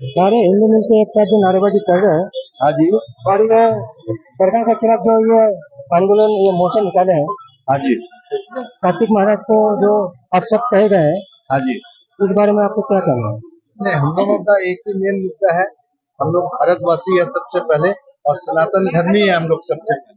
सारे हिंदू मिलकर एक साथ जो नारेबाजी कर रहे हैं हाँ जी। और ये सरकार के खिलाफ जो ये आंदोलन ये मोर्चा निकाले हैं हाँ जी। कार्तिक महाराज को जो आप सब कहे गए हैं हाँ जी। इस बारे में आपको क्या कहना है? नहीं हम लोगों का एक ही मेन मुद्दा है हम लोग भारतवासी है सबसे पहले और सनातन धर्मी है हम लोग सबसे पहले।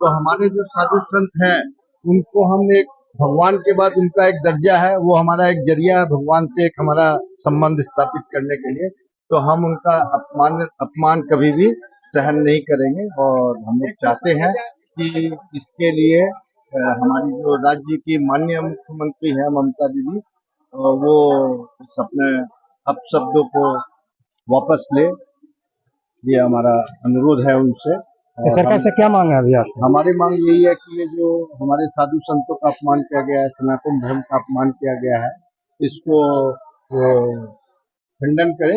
तो हमारे जो साधु संत हैं उनको हम एक भगवान के बाद उनका एक दर्जा है वो हमारा एक ज़रिया है भगवान से एक हमारा संबंध स्थापित करने के लिए। तो हम उनका अपमान अपमान कभी भी सहन नहीं करेंगे और हम लोग चाहते हैं कि इसके लिए हमारी जो राज्य की माननीय मुख्यमंत्री है ममता दीदी वो उस अपने अपशब्दों को वापस ले ये हमारा अनुरोध है उनसे। सरकार से क्या मांग है अभी आप? हमारी मांग यही है कि ये जो हमारे साधु संतों का अपमान किया गया है सनातन धर्म का अपमान किया गया है इसको खंडन करें।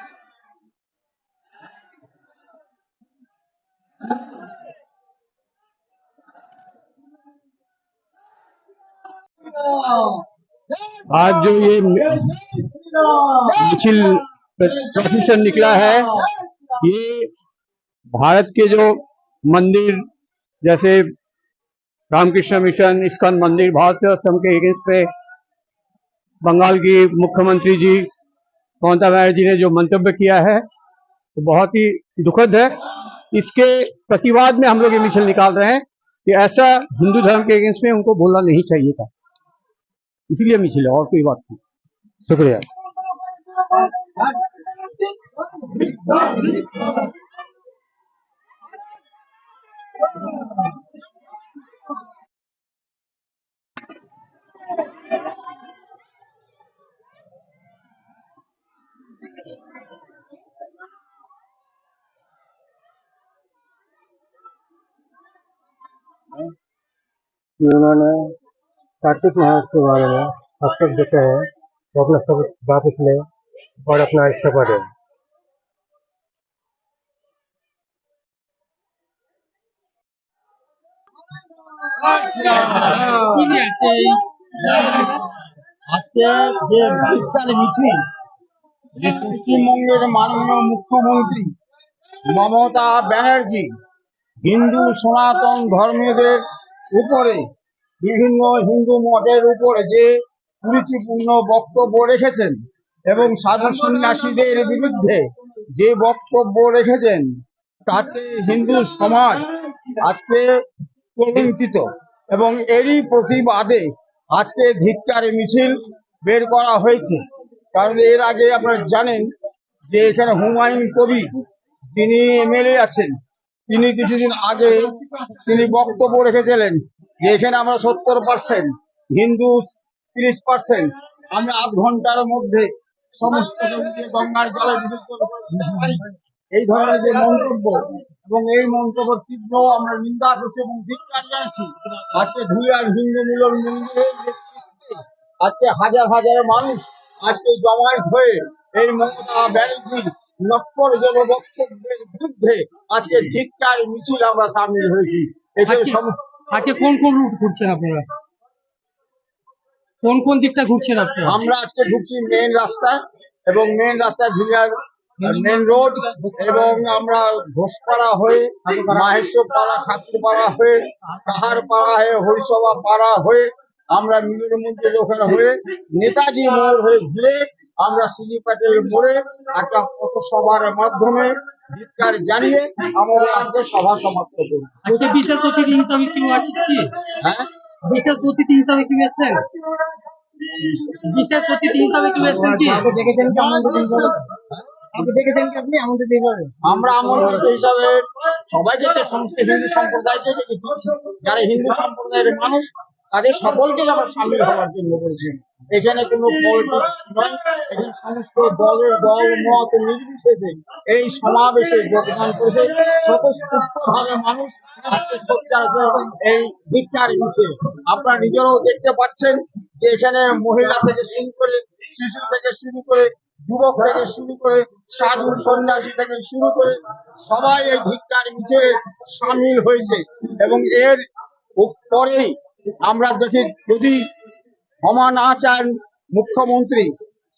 आज जो ये मिशिल प्रशिक्षण निकला है, ये भारत के जो मंदिर, जैसे रामकृष्ण मिशन इसका मंदिर, भारत आश्रम के अगेंस्ट पे बंगाल की मुख्यमंत्री जी ममता बनर्जी ने जो मंतव्य किया है तो बहुत ही दुखद है। इसके प्रतिवाद में हम लोग ये मिशन निकाल रहे हैं कि ऐसा हिंदू धर्म के अगेंस्ट में उनको बोलना नहीं चाहिए था। इसीलिए मिছিল है और कोई बात नहीं। शुक्रिया। उन्होंने कार्तिक महाराज के बारे में अक्सर देते हैं वो अपना सब वापस ले और अपना इस्तीफा दे আজকে যে বিস্তার মিছিল যে পশ্চিমবঙ্গের মাননীয় মুখ্যমন্ত্রী মমতা ব্যানার্জি হিন্দু সনাতন ধর্মীয়দের উপরে বিভিন্ন হিন্দু মঠের উপরে যে কুরুচিপূর্ণ বক্তব্য রেখেছেন এবং সাধু সন্ন্যাসীদের বিরুদ্ধে যে বক্তব্য রেখেছেন, তাতে হিন্দু সমাজ আজকে কলঙ্কিত এবং এরই প্রতিবাদে আজকে ধিক্কার মিছিল বের করা হয়েছে। কারণ এর আগে আপনারা জানেন যে এখানে হুমায়ুন কবির যিনি এমএলএ আছেন, তিনি কিছুদিন আগে তিনি বক্তব্য রেখেছিলেন যে এখানে আমরা সত্তর পার্সেন্ট হিন্দু তিরিশ পার্সেন্ট আমরা আধ ঘণ্টার মধ্যে সমস্ত গঙ্গার বিরুদ্ধে এই ধরনের যে মন্তব্য এবং এই মন্তব্য তীব্র আমরা নিন্দা করছি এবং ধিক্কার জানাচ্ছি। আজকে ধুলিয়ার হিন্দু মিলন মন্দিরে আজকে হাজার হাজার মানুষ আজকে জমায়েত হয়ে এই মমতা ব্যানার্জির নক্কর জন বক্তব্যের বিরুদ্ধে আজকে ধিক্কার মিছিল আমরা সামিল হয়েছি। এখানে আজকে কোন কোন রুট ঘুরছেন আপনারা? কোন কোন দিকটা ঘুরছেন আপনারা? আমরা আজকে ঘুরছি মেন রাস্তা এবং মেন রাস্তায় ভিড়ার মেন রোড এবং আমরা ঘোষপাড়া হয়ে মাহেশ্বর পাড়া ঠাকুরপাড়া হয়ে কাহার পাড়া হয়ে হরিসভা পাড়া হয়ে আমরা মিলন মন্দিরের ওখানে হয়ে নেতাজি মোড় হয়ে ঘুরে আমরা সিজি মোড়ে একটা পথসভার মাধ্যমে ধিক্কার জানিয়ে আমরা আজকে সভা সমাপ্ত করি আজকে বিশেষ অতিথি হিসাবে কেউ আছে কি? হ্যাঁ? বিশেষ অতিথি হিসাবে কেউ এসেছেন? বিশেষ অতিথি হিসাবে কেউ এসেছেন কি? দেখেছেন কি আমন্ত্রণ আপনি দেখেছেন কি আপনি হিসাবে আমরা আমন্ত্রিত হিসাবে সবাইকে সমস্ত হিন্দু সম্প্রদায়কে দেখেছি যারা হিন্দু সম্প্রদায়ের মানুষ তাদের সকলকে আমরা সামিল হওয়ার জন্য বলছি। এখানে কোনো সমস্ত দলের দল, মত, নির্বিশেষে এই সমাবেশে যোগদান করেছে। স্বতঃস্ফূর্ত ভাবে মানুষ এই ভিক্ষার মিছিল আপনারা নিজেরাও দেখতে পাচ্ছেন যে এখানে মহিলা থেকে শুরু করে শিশু থেকে শুরু করে যুবক থেকে শুরু করে সাধু সন্ন্যাসী থেকে শুরু করে সবাই এই ভিক্ষার মিছিলে সামিল হয়েছে। এবং এর পরেই আমরা দেখি যদি ক্ষমা না চান মুখ্যমন্ত্রী,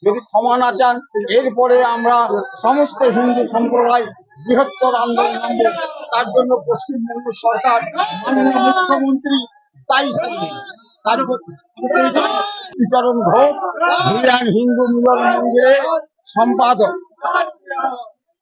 যদি ক্ষমা না চান, এরপরে আমরা সমস্ত হিন্দু সম্প্রদায় বৃহত্তর আন্দোলন নামবো তার জন্য পশ্চিমবঙ্গ সরকার মাননীয় মুখ্যমন্ত্রী তাই তারপর ঘোষ হিন্দু মিলন মন্দিরের সম্পাদক।